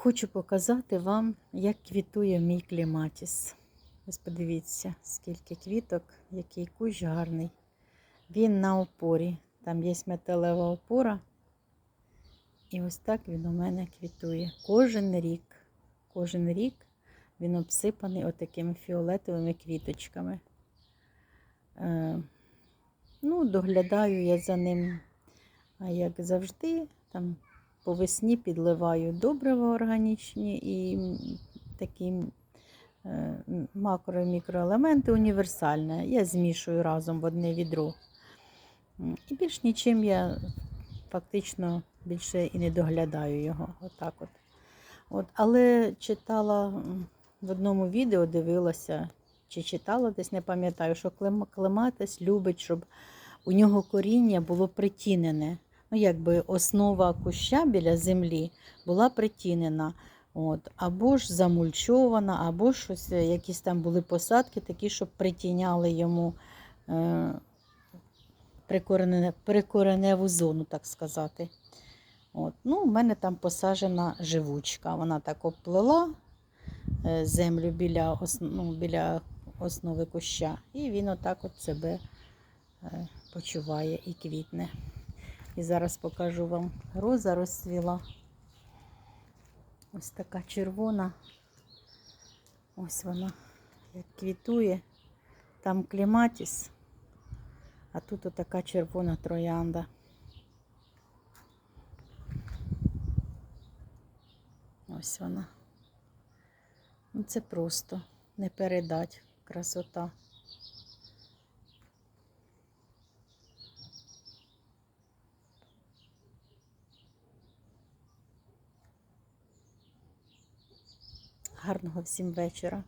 Хочу показати вам, як квітує мій кліматіс. Ось подивіться, скільки квіток, який кущ гарний. Він на опорі. Там є металева опора. І ось так він у мене квітує. Кожен рік. Кожен рік він обсипаний отакими фіолетовими квіточками. Е, ну, доглядаю я за ним, а як завжди, там по весні підливаю добрива органічні і такі е, макро- і мікроелементи універсальне. Я змішую разом в одне відро. І більш нічим я фактично більше і не доглядаю його. Отак от. От, але читала в одному відео, дивилася, чи читала десь, не пам'ятаю, що клем- клематис любить, щоб у нього коріння було притінене. Ну, якби основа куща біля землі була притінена. От, або ж замульчована, або щось, е, якісь там були посадки, такі, щоб притіняли йому е, прикорене, прикореневу зону, так сказати. От. Ну, у мене там посаджена живучка. Вона так обплила е, землю біля, ну, біля основи куща. І він отак от себе е, почуває і квітне. І зараз покажу вам роза розцвіла. Ось така червона. Ось вона як квітує. Там кліматіс, а тут отака червона троянда. Ось вона. Ну, це просто не передать красота. Гарного всім вечора.